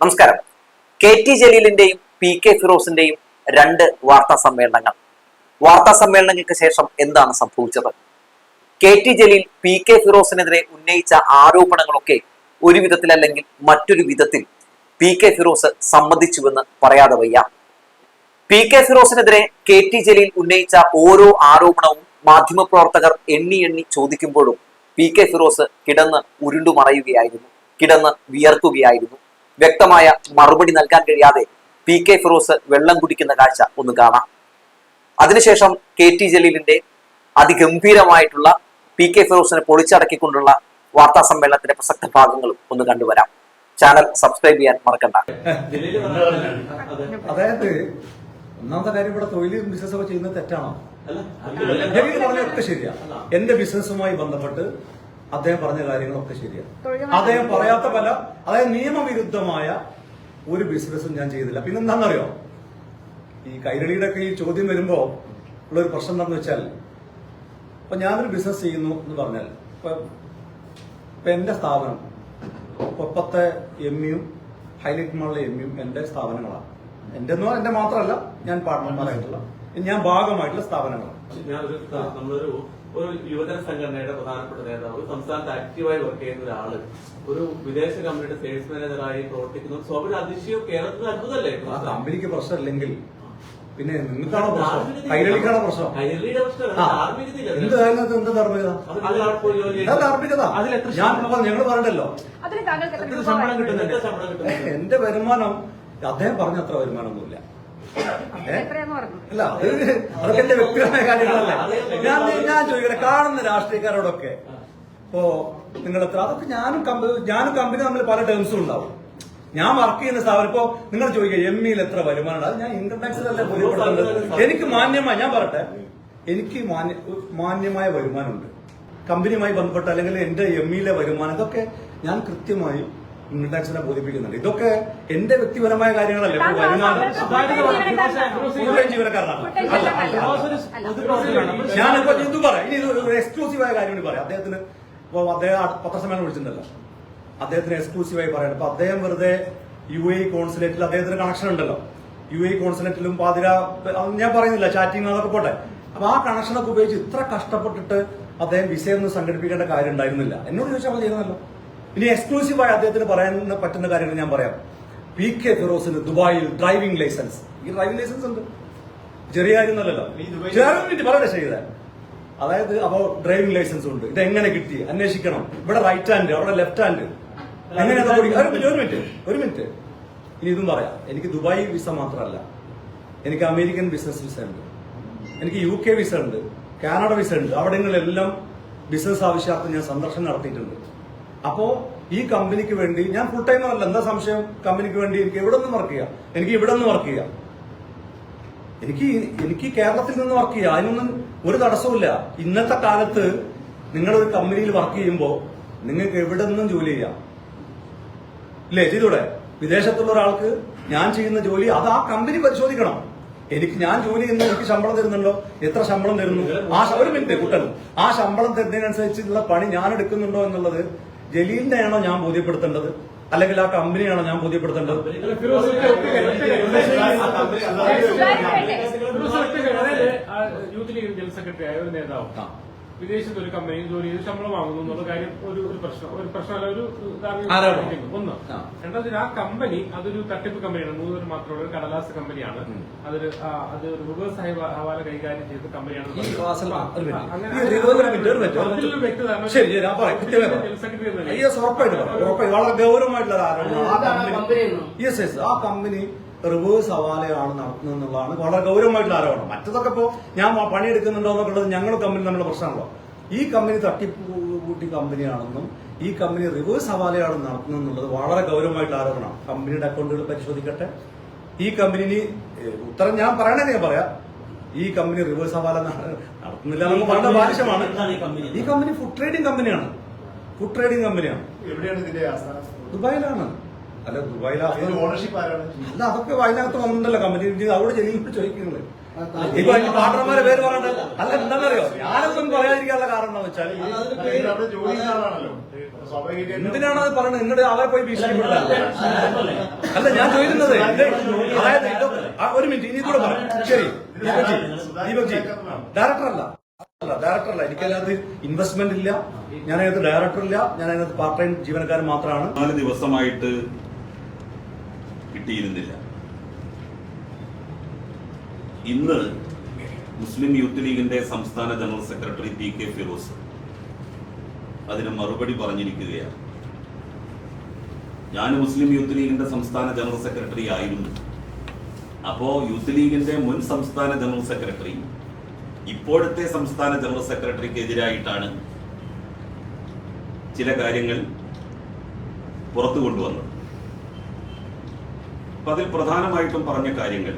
നമസ്കാരം. K T ജലീലിന്റെയും P K ഫിറോസിന്റെയും രണ്ട് വാർത്താ സമ്മേളനങ്ങൾ. വാർത്താ സമ്മേളനങ്ങൾക്ക് ശേഷം എന്താണ് സംഭവിച്ചത്? K T Jaleel P K ഫിറോസിനെതിരെ ഉന്നയിച്ച ആരോപണങ്ങളൊക്കെ ഒരു വിധത്തിൽ അല്ലെങ്കിൽ മറ്റൊരു വിധത്തിൽ പി കെ ഫിറോസ് സമ്മതിച്ചുവെന്ന് പറയാതെ വയ്യ. പി കെ ഫിറോസിനെതിരെ കെ ടി ജലീൽ ഉന്നയിച്ച ഓരോ ആരോപണവും മാധ്യമപ്രവർത്തകർ എണ്ണി എണ്ണി ചോദിക്കുമ്പോഴും പി കെ ഫിറോസ് കിടന്ന് ഉരുണ്ടുമറയുകയായിരുന്നു കിടന്ന് വിയർക്കുകയായിരുന്നു. വ്യക്തമായ മറുപടി നൽകാൻ കഴിയാതെ പി കെ ഫിറോസ് വെള്ളം കുടിക്കുന്ന കാഴ്ച ഒന്ന് കാണാം. അതിനുശേഷം കെ ടി ജലീലിന്റെ അതിഗംഭീരമായിട്ടുള്ള പി കെ ഫിറോസിനെ പൊളിച്ചടക്കിക്കൊണ്ടുള്ള വാർത്താ സമ്മേളനത്തിന്റെ പ്രസക്ത ഭാഗങ്ങളും ഒന്ന് കണ്ടുവരാം. ചാനൽ സബ്സ്ക്രൈബ് ചെയ്യാൻ മറക്കണ്ട. അതായത് ഒന്നാമത്തെ കാര്യം ഇവിടെ തൊഴിലും ബിസിനസ് ഒക്കെ ചെയ്യുന്നത് തെറ്റാണോ? ശരിയാ. എന്റെ ബിസിനസ്സുമായി ബന്ധപ്പെട്ട് അദ്ദേഹം പറഞ്ഞ കാര്യങ്ങളൊക്കെ ശരിയാണ്. അദ്ദേഹം പറയാത്ത പല അതായത് നിയമവിരുദ്ധമായ ഒരു ബിസിനസ്സും ഞാൻ ചെയ്തില്ല. പിന്നെ എന്താണെന്നറിയോ? ഈ കൈരളിയുടെ ഒക്കെ ഈ ചോദ്യം വരുമ്പോ ഉള്ളൊരു പ്രശ്നം എന്താണെന്ന് വെച്ചാൽ ഇപ്പൊ ഞാനൊരു ബിസിനസ് ചെയ്യുന്നു എന്ന് പറഞ്ഞാൽ ഇപ്പൊ ഇപ്പൊ എന്റെ സ്ഥാപനം ഒപ്പത്തെ എം യും ഹൈലൈറ്റ് മാളിലെ എം യും എന്റെ സ്ഥാപനങ്ങളാണ്. എന്റെ എന്നോ എന്റെ മാത്രമല്ല ഞാൻ പാർട്ട്ണർമാരായിട്ടുള്ള ഞാൻ ഭാഗമായിട്ടുള്ള സ്ഥാപനങ്ങളാണ്. ഞാനൊരു നമ്മളൊരു ഒരു യുവജന സംഘടനയുടെ പ്രധാനപ്പെട്ട നേതാവ് സംസ്ഥാനത്ത് ആക്റ്റീവായി വർക്ക് ചെയ്യുന്ന ഒരാൾ ഒരു വിദേശ കമ്പനിയുടെ സെയിൽസ് മാനേജറായി പ്രവർത്തിക്കുന്നത് സ്വാഭാവിക അതിശയം കേരളത്തിൽ അത്ഭുതമല്ലേ? ആ കമ്പനിക്ക് പ്രശ്നമില്ലെങ്കിൽ പിന്നെ നിങ്ങൾക്കാണോ പ്രശ്നം? കൈരളിക്കാണോ പ്രശ്നം. എന്ത് അതിനകത്ത് എന്ത് ധാർമ്മികത ഞാൻ? ഞങ്ങൾ പറഞ്ഞല്ലോ എത്ര ശമ്പളം കിട്ടുന്നുണ്ട്? എന്റെ വരുമാനം അദ്ദേഹം പറഞ്ഞ അത്ര വരുമാനമൊന്നുമില്ല. അല്ല അത് അതൊക്കെ എന്റെ വ്യക്തിപരമായ കാര്യങ്ങളല്ലേ. ഞാൻ ഞാൻ ചോദിക്കട്ടെ കാണുന്ന രാഷ്ട്രീയക്കാരോടൊക്കെ ഇപ്പോ നിങ്ങൾ എത്ര അതൊക്കെ ഞാനും കമ്പനി ഞാനും കമ്പനി തമ്മിൽ പല ടേംസും ഉണ്ടാവും. ഞാൻ വർക്ക് ചെയ്യുന്ന സ്ഥാപനം ഇപ്പോ നിങ്ങൾ ചോദിക്കുക എം ഇയിൽ എത്ര വരുമാനം അത് ഞാൻ ഇൻകം ടാക്സിലല്ലേ എനിക്ക് മാന്യമായി ഞാൻ പറയട്ടെ എനിക്ക് മാന്യ മാന്യമായ വരുമാനമുണ്ട്. കമ്പനിയുമായി ബന്ധപ്പെട്ട അല്ലെങ്കിൽ എന്റെ എം ഇയിലെ വരുമാനം ഇതൊക്കെ ഞാൻ കൃത്യമായി ഇൻകം ടാക്സിനെ ബോധിപ്പിക്കുന്നുണ്ട്. ഇതൊക്കെ എന്റെ വ്യക്തിപരമായ കാര്യങ്ങളല്ലേ? ഇപ്പൊ വരുമാനം ജീവനക്കാരനാണ്. ഞാനിപ്പോ ഇത് പറയാം. ഇനി ഒരു എക്സ്ക്ലൂസീവായ കാര്യം കൂടി പറയാം. അദ്ദേഹത്തിന് ഇപ്പൊ അദ്ദേഹം പത്രസമ്മേളനം വിളിച്ചിട്ടുണ്ടല്ലോ. അദ്ദേഹത്തിന് എക്സ്ക്ലൂസീവായി പറയാം അപ്പൊ അദ്ദേഹം വെറുതെ യു എ കോൺസുലേറ്റിൽ അദ്ദേഹത്തിന് കണക്ഷൻ ഉണ്ടല്ലോ. യു എ കോൺസുലേറ്റിലും പാതിര ഞാൻ പറയുന്നില്ല. ചാറ്റിംഗ് അതൊക്കെ പോട്ടെ. അപ്പൊ ആ കണക്ഷനൊക്കെ ഉപയോഗിച്ച് ഇത്ര കഷ്ടപ്പെട്ടിട്ട് അദ്ദേഹം വിസയൊന്നും സംഘടിപ്പിക്കേണ്ട കാര്യം ഉണ്ടായിരുന്നില്ല. എന്നോട് ചോദിച്ചാൽ ചെയ്യുന്നല്ലോ ഇനി എക്സ്ക്ലൂസീവായി അദ്ദേഹത്തിന് പറയാൻ പറ്റുന്ന കാര്യങ്ങൾ ഞാൻ പറയാം. പി കെ ഫിറോസിന് ദുബായിൽ ഡ്രൈവിംഗ് ലൈസൻസ് ഈ ഡ്രൈവിംഗ് ലൈസൻസ് ഉണ്ട്. ചെറിയ കാര്യം മിനിറ്റ് പറയട്ടെ ചെയ്ത അതായത് അപ്പോ ഡ്രൈവിംഗ് ലൈസൻസ് ഉണ്ട്. ഇത് എങ്ങനെ കിട്ടി? അന്വേഷിക്കണം. ഇവിടെ റൈറ്റ് ഹാൻഡ് അവിടെ ലെഫ്റ്റ് ഹാൻഡ് എങ്ങനെ ഒരു മിനിറ്റ് ഒരു മിനിറ്റ് ഇനി ഇതും പറയാം. എനിക്ക് ദുബായ് വിസ മാത്രമല്ല. എനിക്ക് അമേരിക്കൻ ബിസിനസ് വിസ ഉണ്ട്. എനിക്ക് യു കെ വിസ ഉണ്ട്. കാനഡ വിസ ഉണ്ട്. എല്ലാം ബിസിനസ് ആവശ്യാർത്ഥം ഞാൻ സന്ദർശനം നടത്തിയിട്ടുണ്ട്. അപ്പോ ഈ കമ്പനിക്ക് വേണ്ടി ഞാൻ ഫുൾ ടൈം അല്ല എന്താ സംശയം? കമ്പനിക്ക് വേണ്ടി എനിക്ക് എവിടെ നിന്ന് വർക്ക് ചെയ്യാം? എനിക്ക് ഇവിടെ നിന്ന് വർക്ക് ചെയ്യാം. എനിക്ക് എനിക്ക് കേരളത്തിൽ നിന്ന് വർക്ക് ചെയ്യാം. അതിനൊന്നും ഒരു തടസ്സവുമില്ല. ഇന്നത്തെ കാലത്ത് ഒരു കമ്പനിയിൽ വർക്ക് ചെയ്യുമ്പോൾ നിങ്ങൾക്ക് എവിടെ നിന്നും ജോലി ചെയ്യാം? ഇല്ലേ ചെയ്തൂടെ? വിദേശത്തുള്ള ഒരാൾക്ക് ഞാൻ ചെയ്യുന്ന ജോലി അത് ആ കമ്പനി പരിശോധിക്കണം. എനിക്ക് ഞാൻ ജോലി ചെയ്യുന്ന എനിക്ക് ശമ്പളം തരുന്നുണ്ടോ? എത്ര ശമ്പളം തരുന്നു? ആ ഒരു മിനിറ്റ് കുട്ടൻ. ആ ശമ്പളം തരുന്നതിനനുസരിച്ചുള്ള പണി ഞാൻ എടുക്കുന്നുണ്ടോ എന്നുള്ളത് ജലീലിനെയാണോ ഞാൻ ബോധ്യപ്പെടുത്തേണ്ടത് അല്ലെങ്കിൽ ആ കമ്പനിയാണോ ഞാൻ ബോധ്യപ്പെടുത്തേണ്ടത് യൂത്ത് ലീഗ് ജനറൽ സെക്രട്ടറി ആയ ഒരു നേതാവ്. വിദേശത്ത് ഒരു കമ്പനിയിൽ ജോലി ചെയ്ത് ശമ്പളം വാങ്ങുന്നു എന്നുള്ള കാര്യം ഒരു ഒരു പ്രശ്നം. ഒരു പ്രശ്നമല്ല ഒരു ധാർമ്മിക. ഒന്ന്. ആ. രണ്ടാമത് ആ കമ്പനി അതൊരു തട്ടിപ്പ് കമ്പനിയാണ്. മൂന്ന് പേര് മാത്രമുള്ള ഒരു കടലാസ് കമ്പനിയാണ്. അതൊരു അത് റിവേഴ്സ് ഹവാല കൈകാര്യം ചെയ്ത കമ്പനിയാണ് വളരെ ഗൗരവമായിട്ടുള്ള ആ കമ്പനി റിവേഴ്സ് ഹവാലയാണ് നടത്തുന്നത് എന്നുള്ളതാണ് വളരെ ഗൗരവമായിട്ടുള്ള ആരോപണം. മറ്റതൊക്കെ ഇപ്പോൾ ഞാൻ പണി പണിയെടുക്കുന്നുണ്ടോ എന്നൊക്കെ ഞങ്ങൾ കമ്പനി തമ്മിലുള്ള പ്രശ്നമാണല്ലോ. ഈ കമ്പനി തട്ടിപ്പൂട്ടി കമ്പനിയാണെന്നും ഈ കമ്പനി റിവേഴ്സ് ഹവാലയാണ് നടത്തുന്നത് എന്നുള്ളത് വളരെ ഗൗരവമായിട്ടുള്ള ആരോപണമാണ്. കമ്പനിയുടെ അക്കൗണ്ടുകൾ പരിശോധിക്കട്ടെ. ഈ കമ്പനി ഉത്തരം ഞാൻ പറയണേ ഞാൻ പറയാം. ഈ കമ്പനി റിവേഴ്സ് ഹവാല നടത്തുന്നില്ല എന്ന് വളരെ ബാലിശമാണ് ഈ കമ്പനി? ഈ കമ്പനി ഫുഡ് ട്രേഡിംഗ് കമ്പനിയാണ് ഫുഡ് ട്രേഡിംഗ് കമ്പനിയാണ് എവിടെയാണ് ഇതിന്റെ ആസ്ഥാനം ദുബായിലാണ്. അല്ല ദുബായിലെ ഓണർഷിപ്പ് ആരാണ്? അല്ല അതൊക്കെ അതിനകത്ത് വന്നിട്ടുണ്ടല്ലോ കമ്പനി. അവിടെ ജലീലിനോട് ചോദിക്കുന്നത് ഇപ്പൊ അതിന്റെ പാർട്ണർമാരെ പേര് പറയണ്ട അല്ല എന്താണെന്നറിയോ? ഞാനൊന്നും പറയാതിരിക്കാനുള്ള കാരണം വെച്ചാൽ എന്തിനാണ് അത് പറയുന്നത് എന്നോട് അവരെ പോയി ഭീഷണിപ്പെടുത്ത അല്ല ഞാൻ ചോദിക്കുന്നത് അതായത് ഒരു മിനിറ്റ് ഇനി കൂടെ പറയാം. ശരി. ദീപക്ജി ഡയറക്ടറല്ല ഡയറക്ടറല്ല ഡയറക്ടർ അല്ല. അല്ല ഡയറക്ടർ അല്ല. എനിക്കതിനകത്ത് ഇൻവെസ്റ്റ്മെന്റ് ഇല്ല. ഞാനതിനകത്ത് ഡയറക്ടറില്ല ഡയറക്ടർ ഇല്ല. ഞാൻ അതിനകത്ത് പാർട്ട് ടൈം ജീവനക്കാരൻ മാത്രമാണ്. നാല് ദിവസമായിട്ട് കിട്ടിയിരുന്നില്ല. ഇന്ന് മുസ്ലിം യൂത്ത് ലീഗിന്റെ സംസ്ഥാന general secretary P K Firoz അതിന് മറുപടി പറഞ്ഞിരിക്കുകയാണ്. ഞാൻ മുസ്ലിം യൂത്ത് ലീഗിന്റെ സംസ്ഥാന ജനറൽ സെക്രട്ടറി ആയിരുന്നു. അപ്പോ യൂത്ത് ലീഗിന്റെ മുൻ സംസ്ഥാന ജനറൽ സെക്രട്ടറി ഇപ്പോഴത്തെ സംസ്ഥാന ജനറൽ സെക്രട്ടറിക്ക് എതിരായിട്ടാണ് ചില കാര്യങ്ങൾ പുറത്തു കൊണ്ടുവന്നത്. അപ്പൊ അതിൽ പ്രധാനമായിട്ടും പറഞ്ഞ കാര്യങ്ങൾ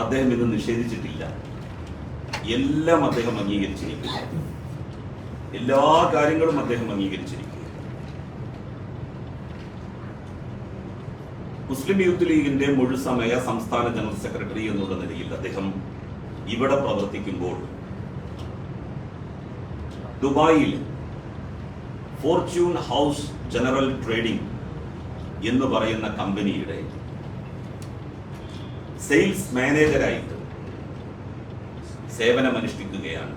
അദ്ദേഹം ഇന്ന് നിഷേധിച്ചിട്ടില്ല. എല്ലാം അദ്ദേഹം അംഗീകരിച്ചിരിക്കുന്നു. എല്ലാ കാര്യങ്ങളും അദ്ദേഹം അംഗീകരിച്ചിരിക്കുന്നു. മുസ്ലിം യൂത്ത് ലീഗിന്റെ മുഴുസമയ സംസ്ഥാന ജനറൽ സെക്രട്ടറി എന്നുള്ള നിലയിൽ അദ്ദേഹം ഇവിടെ പ്രവർത്തിക്കുമ്പോൾ ദുബായിൽ ഫോർച്യൂൺ ഹൗസ് ജനറൽ ട്രേഡിംഗ് എന്ന് പറയുന്ന കമ്പനിയുടെ സെയിൽസ് മാനേജരായിട്ട് സേവനമനുഷ്ഠിക്കുകയാണ്.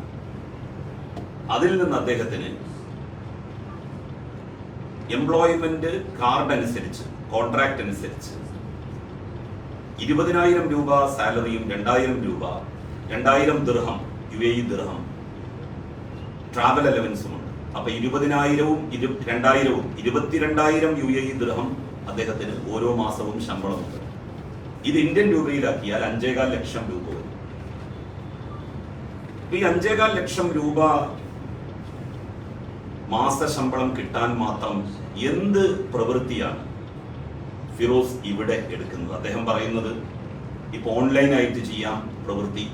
അതിൽ നിന്ന് അദ്ദേഹത്തിന് എംപ്ലോയ്മെന്റ് കാർഡ് അനുസരിച്ച് കോൺട്രാക്ട് അനുസരിച്ച് ഇരുപതിനായിരം രൂപ സാലറിയും രണ്ടായിരം രൂപ രണ്ടായിരം ദിർഹം യു എ ദിർഹം ട്രാവൽ അലവൻസും ഉണ്ട് അപ്പൊ ഇരുപതിനായിരവും ഇരു രണ്ടായിരവും ഇരുപത്തിരണ്ടായിരം യു എ ദിർഹം അദ്ദേഹത്തിന് ഓരോ മാസവും ശമ്പളമുണ്ട്. ഇത് ഇന്ത്യൻ രൂപയിലാക്കിയാൽ അഞ്ചേകാൽ ലക്ഷം രൂപ വരും. ഈ അഞ്ചേകാൽ ലക്ഷം രൂപ മാസ ശമ്പളം കിട്ടാൻ മാത്രം എന്ത് പ്രവൃത്തിയാണ് ഫിറോസ് ഇവിടെ എടുക്കുന്നത്? അദ്ദേഹം പറയുന്നത് ഇപ്പൊ ഓൺലൈനായിട്ട് ചെയ്യാം പ്രവൃത്തി.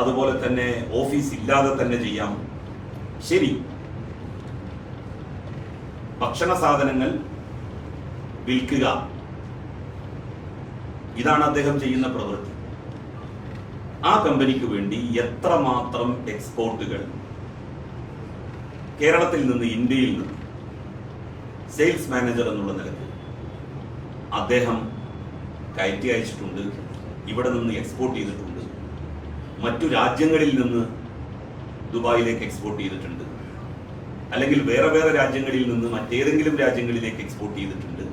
അതുപോലെ തന്നെ ഓഫീസ് ഇല്ലാതെ തന്നെ ചെയ്യാം. ശരി. ഭക്ഷണ സാധനങ്ങൾ വിൽക്കുക. ഇതാണ് അദ്ദേഹം ചെയ്യുന്ന പ്രവൃത്തി. ആ കമ്പനിക്ക് വേണ്ടി എത്രമാത്രം എക്സ്പോർട്ടുകൾ കേരളത്തിൽ നിന്ന് ഇന്ത്യയിൽ നിന്ന് സെയിൽസ് മാനേജർ എന്നുള്ള നിലയ്ക്ക് അദ്ദേഹം കയറ്റി അയച്ചിട്ടുണ്ട് ഇവിടെ നിന്ന് എക്സ്പോർട്ട് ചെയ്തിട്ടുണ്ട് മറ്റു രാജ്യങ്ങളിൽ നിന്ന് ദുബായിലേക്ക് എക്സ്പോർട്ട് ചെയ്തിട്ടുണ്ട് അല്ലെങ്കിൽ വേറെ വേറെ രാജ്യങ്ങളിൽ നിന്ന് മറ്റേതെങ്കിലും രാജ്യങ്ങളിലേക്ക് എക്സ്പോർട്ട് ചെയ്തിട്ടുണ്ട്.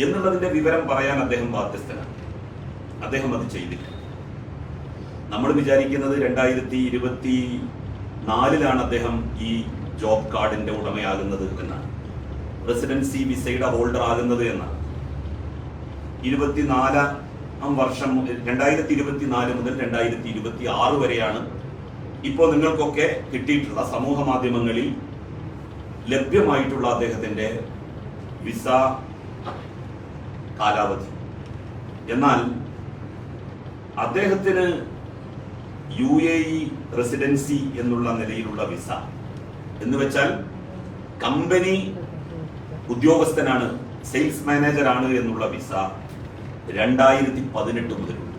എന്നുള്ളതിന്റെ വിവരം പറയാൻ അദ്ദേഹം ബാധ്യസ്ഥനാണ്. അദ്ദേഹം അത് ചെയ്തില്ല. നമ്മൾ വിചാരിക്കുന്നത് രണ്ടായിരത്തി ഇരുപത്തി നാലിലാണ് അദ്ദേഹം ഈ ജോബ് കാർഡിന്റെ ഉടമയാകുന്നത് എന്നാണ്. റെസിഡൻസി വിസയുടെ ഹോൾഡർ ആകുന്നത് എന്നാണ്. ഇരുപത്തിനാലാം വർഷം രണ്ടായിരത്തി ഇരുപത്തിനാല് മുതൽ രണ്ടായിരത്തി ഇരുപത്തി ആറ് വരെയാണ് ഇപ്പോൾ നിങ്ങൾക്കൊക്കെ കിട്ടിയിട്ടുള്ള സമൂഹ മാധ്യമങ്ങളിൽ ലഭ്യമായിട്ടുള്ള അദ്ദേഹത്തിന്റെ വിസ കാലാവധി. എന്നാൽ അദ്ദേഹത്തിന് യു എ ഇ റെസിഡൻസി എന്നുള്ള നിലയിലുള്ള വിസ. എന്ന് വെച്ചാൽ കമ്പനി ഉദ്യോഗസ്ഥനാണ് സെയിൽസ് മാനേജറാണ് എന്നുള്ള വിസ രണ്ടായിരത്തി പതിനെട്ട് മുതലുണ്ട്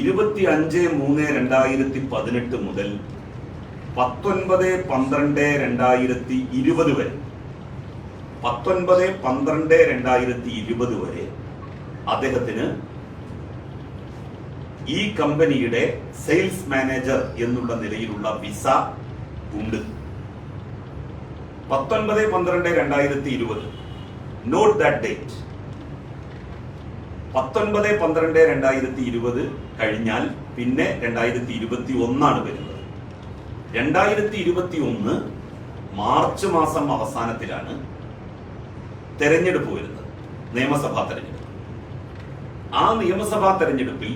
ഇരുപത്തി അഞ്ച് മൂന്ന് രണ്ടായിരത്തി പതിനെട്ട് മുതൽ പത്തൊൻപത് പന്ത്രണ്ട് രണ്ടായിരത്തി ഇരുപത് വരെ. പത്തൊൻപത് പന്ത്രണ്ട് രണ്ടായിരത്തി ഇരുപത് വരെ അദ്ദേഹത്തിന് ഈ കമ്പനിയുടെ സെയിൽസ് മാനേജർ എന്നുള്ള നിലയിലുള്ള വിസ ഉണ്ട്. പത്തൊൻപത് പന്ത്രണ്ട് രണ്ടായിരത്തി ഇരുപത്. നോട്ട് ദാറ്റ് ഡേറ്റ് പത്തൊൻപത് പന്ത്രണ്ട് രണ്ടായിരത്തി ഇരുപത് കഴിഞ്ഞാൽ പിന്നെ രണ്ടായിരത്തി ഇരുപത്തി ഒന്നാണ് വരുന്നത്. രണ്ടായിരത്തി ഇരുപത്തി ഒന്ന് മാർച്ച് മാസം അവസാനത്തിലാണ് തെരഞ്ഞെടുപ്പ് വരുന്നത്. നിയമസഭാ തെരഞ്ഞെടുപ്പ്. ആ നിയമസഭാ തെരഞ്ഞെടുപ്പിൽ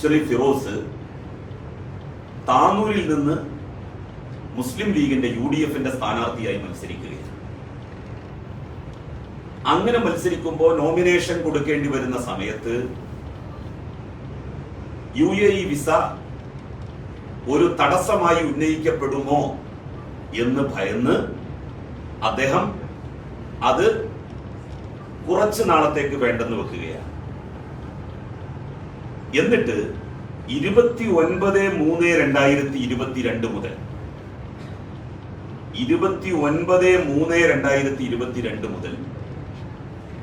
ശ്രീ ഫിറോസ് താനൂരിൽ നിന്ന് മുസ്ലിം ലീഗിന്റെ യു ഡി എഫിന്റെ സ്ഥാനാർത്ഥിയായി മത്സരിക്കുകയാണ്. അങ്ങനെ മത്സരിക്കുമ്പോൾ നോമിനേഷൻ കൊടുക്കേണ്ടി വരുന്ന സമയത്ത് യു എ ഇ വിസ ഒരു തടസ്സമായി ഉന്നയിക്കപ്പെടുമോ എന്ന് ഭയന്ന് അദ്ദേഹം അത് കുറച്ച് നാളത്തേക്ക് വേണ്ടെന്ന് വെക്കുകയാണ്. എന്നിട്ട് ഇരുപത്തി ഒൻപത് മൂന്ന് രണ്ടായിരത്തി ഇരുപത്തിരണ്ട് മുതൽ ഇരുപത്തി ഒൻപത് മൂന്ന് രണ്ടായിരത്തി ഇരുപത്തിരണ്ട് മുതൽ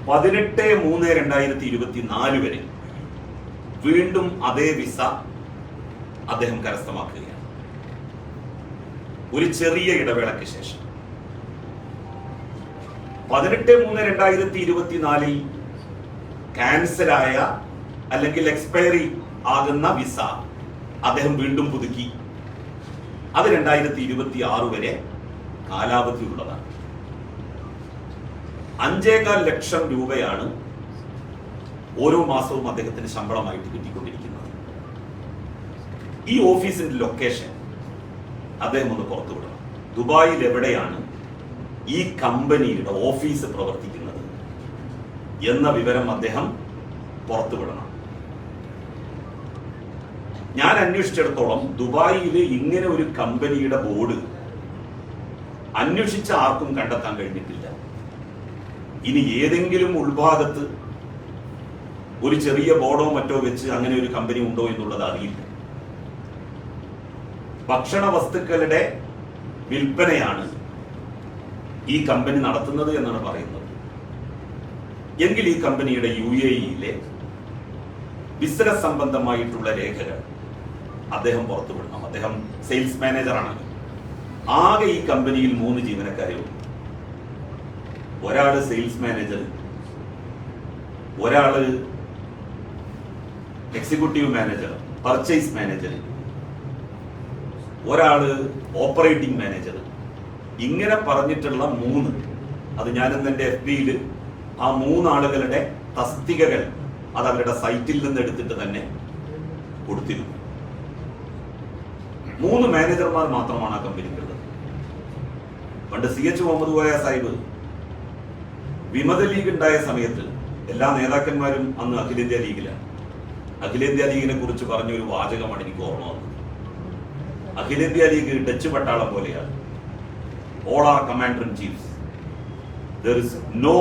പതിനെട്ട് മൂന്ന് രണ്ടായിരത്തി ഇരുപത്തി നാല് വരെ വീണ്ടും അതേ വിസ അദ്ദേഹം കരസ്ഥമാക്കുകയാണ്. ഒരു ചെറിയ ഇടവേളയ്ക്ക് ശേഷം. പതിനെട്ട് മൂന്ന് രണ്ടായിരത്തി ഇരുപത്തിനാലിൽ ക്യാൻസലായ അല്ലെങ്കിൽ എക്സ്പയറി ആകുന്ന വിസ അദ്ദേഹം വീണ്ടും പുതുക്കി. അത് രണ്ടായിരത്തി ഇരുപത്തി ആറ് വരെ കാലാവധി ഉള്ളതാണ്. അഞ്ചേകാൽ ലക്ഷം രൂപയാണ് ഓരോ മാസവും അദ്ദേഹത്തിന് ശമ്പളമായിട്ട് കിട്ടിക്കൊണ്ടിരിക്കുന്നത്. ഈ ഓഫീസിന്റെ ലൊക്കേഷൻ അദ്ദേഹം ഒന്ന് പുറത്തുവിടണം. ദുബായിൽ എവിടെയാണ് ഈ കമ്പനിയുടെ ഓഫീസ് പ്രവർത്തിക്കുന്നത് എന്ന വിവരം അദ്ദേഹം പുറത്തുവിടണം. ഞാൻ അന്വേഷിച്ചിടത്തോളം ദുബായിൽ ഇങ്ങനെ ഒരു കമ്പനിയുടെ ബോർഡ് അന്വേഷിച്ച ആർക്കും കണ്ടെത്താൻ കഴിഞ്ഞിട്ടില്ല. ഇനി ഏതെങ്കിലും ഉൾഭാഗത്ത് ഒരു ചെറിയ ബോർഡോ മറ്റോ വെച്ച് അങ്ങനെ ഒരു കമ്പനി ഉണ്ടോ എന്നുള്ളത് അറിയില്ല. ഭക്ഷണ വസ്തുക്കളുടെ വിൽപ്പനയാണ് ഈ കമ്പനി നടത്തുന്നത് എന്നാണ് പറയുന്നത്. എങ്കിൽ ഈ കമ്പനിയുടെ യു എ ഇയിലെ ബിസിനസ് സംബന്ധമായിട്ടുള്ള രേഖകൾ അദ്ദേഹം പുറത്തുവിടണം അദ്ദേഹം സെയിൽസ് മാനേജറാണ്. ആകെ ഈ കമ്പനിയിൽ മൂന്ന് ജീവനക്കാരെ ഉള്ളൂ. ഒരാൾ സെയിൽസ് മാനേജർ ഒരാൾ എക്സിക്യൂട്ടീവ് മാനേജർ പർച്ചേസ് മാനേജർ ഒരാൾ ഓപ്പറേറ്റിംഗ് മാനേജർ. ഇങ്ങനെ പറഞ്ഞിട്ടുള്ള മൂന്ന് അത് ഞാനിന്ന് എന്റെ എഫ് ബിയിൽ ആ മൂന്നാളുകളുടെ തസ്തികകൾ അത് അവരുടെ സൈറ്റിൽ നിന്ന് എടുത്തിട്ട് തന്നെ കൊടുത്തിരുന്നു. മൂന്ന് മാനേജർമാർ മാത്രമാണ് ആ കമ്പനിക്കുള്ളത് പണ്ട് സി എച്ച് മുഹമ്മദ് കോയ സാഹിബ് വിമത ലീഗ് ഉണ്ടായ സമയത്ത് എല്ലാ നേതാക്കന്മാരും അന്ന് അഖിലേന്ത്യാ ലീഗിലാണ്. അഖിലേന്ത്യാ ലീഗിനെ കുറിച്ച് പറഞ്ഞ ഒരു വാചകമാണ് എനിക്ക് ഓർമ്മ വന്നത്. അഖിലേന്ത്യാ ലീഗ് ഡച്ച് പട്ടാളം പോലെയാണ്. All are commander in chiefs there is no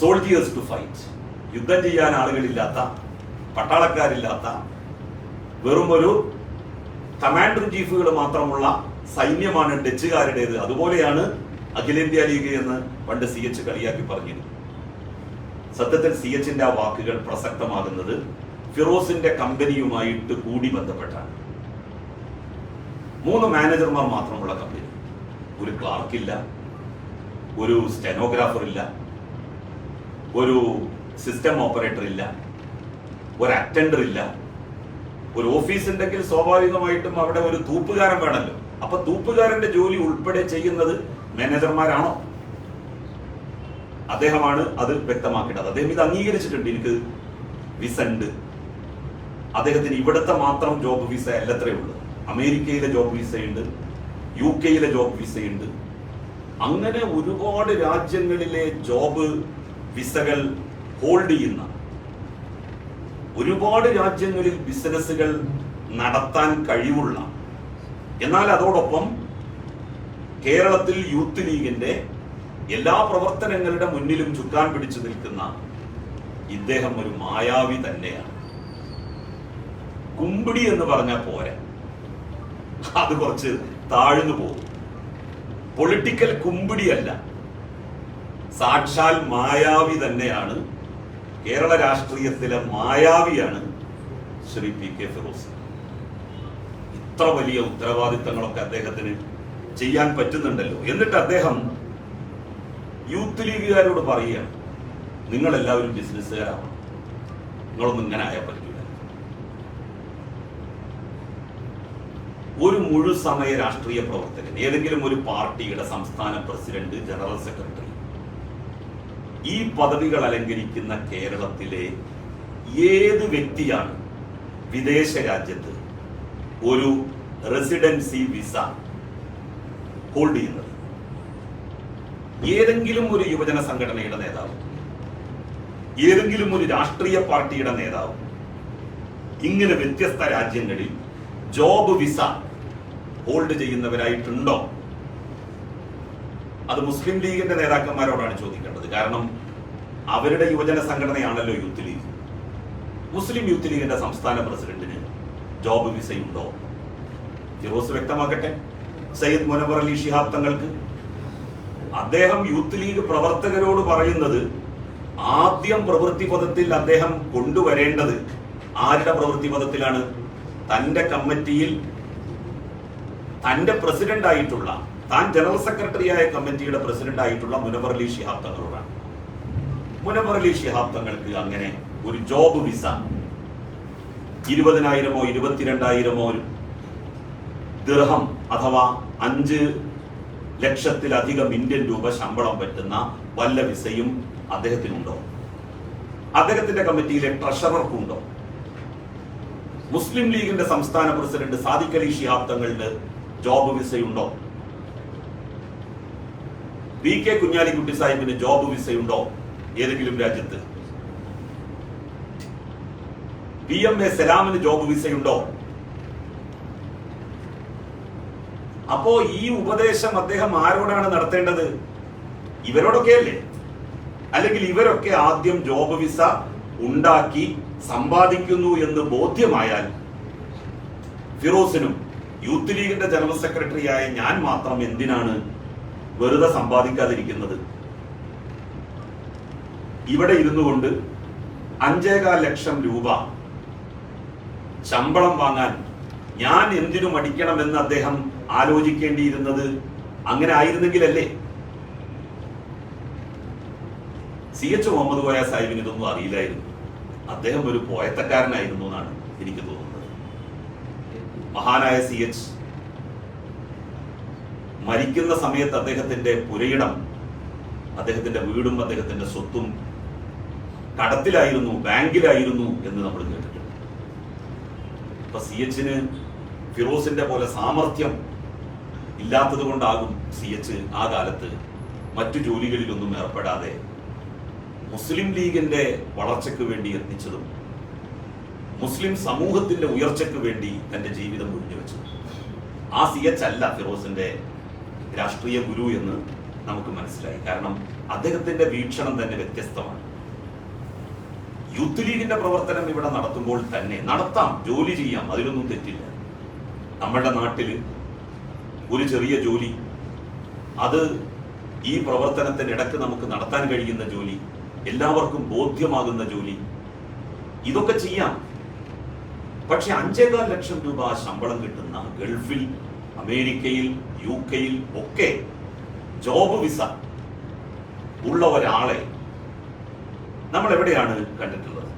soldiers to fight യുദ്ധം ചെയ്യാൻ ആളുകളില്ലാത്ത പട്ടാളക്കാരില്ലാത്ത വെറും ഒരു കമാൻഡർ ചീഫുകൾ മാത്രമുള്ള സൈന്യമാണ് ഡച്ചുകാരുടേത്. അതുപോലെയാണ് അഖിലേന്ത്യാ ലീഗ് എന്ന് പണ്ട് സി എച്ച് കളിയാക്കി പറഞ്ഞിരുന്നു. സത്യത്തിൽ സി എച്ചിന്റെ ആ വാക്കുകൾ പ്രസക്തമാകുന്നത് ഫിറോസിന്റെ കമ്പനിയുമായിട്ട് കൂടി ബന്ധപ്പെട്ടാണ്. മൂന്ന് മാനേജർമാർ മാത്രമുള്ള കമ്പനി ഒരു ക്ലാർക്കില്ല ഒരു സ്റ്റെനോഗ്രാഫർ ഇല്ല ഒരു സിസ്റ്റം ഓപ്പറേറ്റർ ഇല്ല ഒരു അറ്റൻഡർ ഇല്ല. ഒരു ഓഫീസ് ഉണ്ടെങ്കിൽ സ്വാഭാവികമായിട്ടും അവിടെ ഒരു തൂപ്പുകാരൻ വേണമല്ലോ. അപ്പൊ തൂപ്പുകാരന്റെ ജോലി ഉൾപ്പെടെ ചെയ്യുന്നത് മാനേജർമാരാണോ അദ്ദേഹമാണ് അത് വ്യക്തമാക്കേണ്ടത്. അദ്ദേഹം ഇത് അംഗീകരിച്ചിട്ടുണ്ട്. എനിക്ക് വിസ ഉണ്ട്. അദ്ദേഹത്തിന് ഇവിടുത്തെ മാത്രം ജോബ് വിസ അല്ലത്രേ ഉള്ളൂ. അമേരിക്കയിലെ ജോബ് വിസയുണ്ട് യു കെയിലെ ജോബ് വിസയുണ്ട്. അങ്ങനെ ഒരുപാട് രാജ്യങ്ങളിലെ ജോബ് വിസകൾ ഹോൾഡ് ചെയ്യുന്ന ഒരുപാട് രാജ്യങ്ങളിൽ ബിസിനസ്സുകൾ നടത്താൻ കഴിവുള്ള എന്നാൽ അതോടൊപ്പം കേരളത്തിൽ യൂത്ത് ലീഗിന്റെ എല്ലാ പ്രവർത്തനങ്ങളുടെ മുന്നിലും ചുക്കാൻ പിടിച്ചു നിൽക്കുന്ന ഇദ്ദേഹം ഒരു മായാവി തന്നെയാണ്. കുമ്പിടി എന്ന് പറഞ്ഞാൽ പോരെ. അത് കുറച്ച് താഴ്ന്നു പോകും. പൊളിറ്റിക്കൽ കുമ്പിടിയല്ല. സാക്ഷാൽ മായാവി തന്നെയാണ്. കേരള രാഷ്ട്രീയത്തിലെ മായാവിയാണ് ശ്രീ പി കെ ഫിറോസ്. ഇത്ര വലിയ ഉത്തരവാദിത്തങ്ങളൊക്കെ അദ്ദേഹത്തിന് ചെയ്യാൻ പറ്റുന്നുണ്ടല്ലോ. എന്നിട്ട് അദ്ദേഹം യൂത്ത് ലീഗുകാരോട് പറയുകയാണ് നിങ്ങളെല്ലാവരും ബിസിനസ്സുകാരാണ് നിങ്ങളൊന്നും ഇങ്ങനെ ആയാൽ ഒരു മുഴുസമയ രാഷ്ട്രീയ പ്രവർത്തകൻ ഏതെങ്കിലും ഒരു പാർട്ടിയുടെ സംസ്ഥാന പ്രസിഡന്റ് ജനറൽ സെക്രട്ടറി ഈ പദവികൾ അലങ്കരിക്കുന്ന കേരളത്തിലെ ഏത് വ്യക്തിയാണ് വിദേശ രാജ്യത്ത് ഒരു റെസിഡൻസി വിസ ഹോൾഡ് ചെയ്യുന്നത്? ഏതെങ്കിലും ഒരു യുവജന സംഘടനയുടെ നേതാവ് ഏതെങ്കിലും ഒരു രാഷ്ട്രീയ പാർട്ടിയുടെ നേതാവ് ഇങ്ങനെ വ്യത്യസ്ത രാജ്യങ്ങളിൽ ജോബ് വിസ ഹോൾഡ് ചെയ്യുന്നവരായിട്ടുണ്ടോ? അത് മുസ്ലിം ലീഗിന്റെ നേതാക്കന്മാരോടാണ് ചോദിക്കേണ്ടത്. കാരണം അവരുടെ യുവജന സംഘടനയാണല്ലോ യൂത്ത് ലീഗ്. മുസ്ലിം യൂത്ത് ലീഗിന്റെ സംസ്ഥാന പ്രസിഡന്റിന് ജോബ് വിസയുണ്ടോ? ഫിറോസ് വ്യക്തമാക്കട്ടെ. സയ്യിദ് മുനവർ അലി ഷിഹാബ് തങ്ങൾക്ക് അദ്ദേഹം യൂത്ത് ലീഗ് പ്രവർത്തകരോട് പറയുന്നത് ആദ്യം പ്രവൃത്തി പദത്തിൽ അദ്ദേഹം കൊണ്ടുവരേണ്ടത് ആരുടെ പ്രവൃത്തി പദത്തിലാണ് തന്റെ കമ്മിറ്റിയിൽ തന്റെ പ്രസിഡന്റ് ആയിട്ടുള്ള താൻ ജനറൽ സെക്രട്ടറിയായ കമ്മിറ്റിയുടെ പ്രസിഡന്റ് ആയിട്ടുള്ള മുനവർ അലി ഷിഹാബ് തങ്ങളോടാണ്. മുനവർ അലി ഷിഹാബ് തങ്ങൾക്ക് അങ്ങനെ ഒരു ജോബ് വിസ ഇരുപതിനായിരമോ ഇരുപത്തിരണ്ടായിരമോ ദിർഹം അഥവാ അഞ്ച് ലക്ഷത്തിലധികം ഇന്ത്യൻ രൂപ ശമ്പളം പറ്റുന്ന വല്ല വിസയും അദ്ദേഹത്തിനുണ്ടോ? അദ്ദേഹത്തിന്റെ കമ്മിറ്റിയിലെ ട്രഷറർക്കുണ്ടോ? മുസ്ലിം ലീഗിന്റെ സംസ്ഥാന പ്രസിഡന്റ് സാദിഖ് അലി ഷിഹാബ് തങ്ങളുടെ ജോബ് വിസയുണ്ടോ? പി കെ കുഞ്ഞാലിക്കുട്ടി സാഹിബിന് ജോബ് വിസയുണ്ടോ ഏതെങ്കിലും രാജ്യത്ത്? പി എം എ സലാമിന് ജോബ് വിസയുണ്ടോ? അപ്പോ ഈ ഉപദേശം അദ്ദേഹം ആരോടാണ് നടത്തേണ്ടത്? ഇവരോടൊക്കെ അല്ലേ അല്ലെങ്കിൽ ഇവരൊക്കെ ആദ്യം ജോബ് വിസ ഉണ്ടാക്കി സമ്പാദിക്കുന്നു എന്ന് ബോധ്യമായാൽ ഫിറോസിനും യൂത്ത് ലീഗിന്റെ ജനറൽ സെക്രട്ടറിയായ ഞാൻ മാത്രം എന്തിനാണ് വെറുതെ സമ്പാദിക്കാതിരിക്കുന്നത്? ഇവിടെ ഇരുന്നു കൊണ്ട് അഞ്ചേകാൽ ലക്ഷം രൂപ ശമ്പളം വാങ്ങാൻ ഞാൻ എന്തിനു മടിക്കണമെന്ന് അദ്ദേഹം ആലോചിക്കേണ്ടിയിരുന്നത് അങ്ങനെ ആയിരുന്നെങ്കിലല്ലേ? സി എച്ച് മുഹമ്മദ് കോയ സാഹിബിന് ഇതൊന്നും അറിയില്ലായിരുന്നു. അദ്ദേഹം ഒരു പോയത്തക്കാരനായിരുന്നു എന്നാണ് എനിക്ക് തോന്നുന്നത്. മഹാനായ സി എച്ച് മരിക്കുന്ന സമയത്ത് അദ്ദേഹത്തിന്റെ പുരയിടം അദ്ദേഹത്തിന്റെ വീടും അദ്ദേഹത്തിന്റെ സ്വത്തും കടത്തിലായിരുന്നു ബാങ്കിലായിരുന്നു എന്ന് നമ്മൾ കേട്ടിട്ടുണ്ട്. അപ്പൊ സി എച്ചിന് ഫിറോസിന്റെ പോലെ സാമർഥ്യം ഇല്ലാത്തത് കൊണ്ടാകും സി എച്ച് ആ കാലത്ത് മറ്റു ജോലികളിലൊന്നും ഏർപ്പെടാതെ മുസ്ലിം ലീഗിന്റെ വളർച്ചയ്ക്ക് വേണ്ടി എത്തിച്ചതും മുസ്ലിം സമൂഹത്തിന്റെ ഉയർച്ചയ്ക്ക് വേണ്ടി തന്റെ ജീവിതം ഒഴിഞ്ഞുവെച്ചത് ആ സി എച്ച് അല്ല ഫിറോസിന്റെ രാഷ്ട്രീയ ഗുരു എന്ന് നമുക്ക് മനസ്സിലായി. കാരണം അദ്ദേഹത്തിന്റെ വീക്ഷണം തന്നെ വ്യത്യസ്തമാണ്. യൂത്ത് ലീഗിന്റെ പ്രവർത്തനം ഇവിടെ നടത്തുമ്പോൾ തന്നെ നടത്താം ജോലി ചെയ്യാം അതിലൊന്നും തെറ്റില്ല. നമ്മുടെ നാട്ടിൽ ഒരു ചെറിയ ജോലി അത് ഈ പ്രവർത്തനത്തിനിടക്ക് നമുക്ക് നടത്താൻ കഴിയുന്ന ജോലി എല്ലാവർക്കും ബോധ്യമാകുന്ന ജോലി. ഇതൊക്കെ ചെയ്യാം. പക്ഷെ അഞ്ചേകാൽ ലക്ഷം രൂപ ശമ്പളം കിട്ടുന്ന ഗൾഫിൽ അമേരിക്കയിൽ യു കെയിൽ ഒക്കെ ജോബ് വിസ ഉള്ള ഒരാളെ നമ്മൾ എവിടെയാണ് കണ്ടിട്ടുള്ളത്?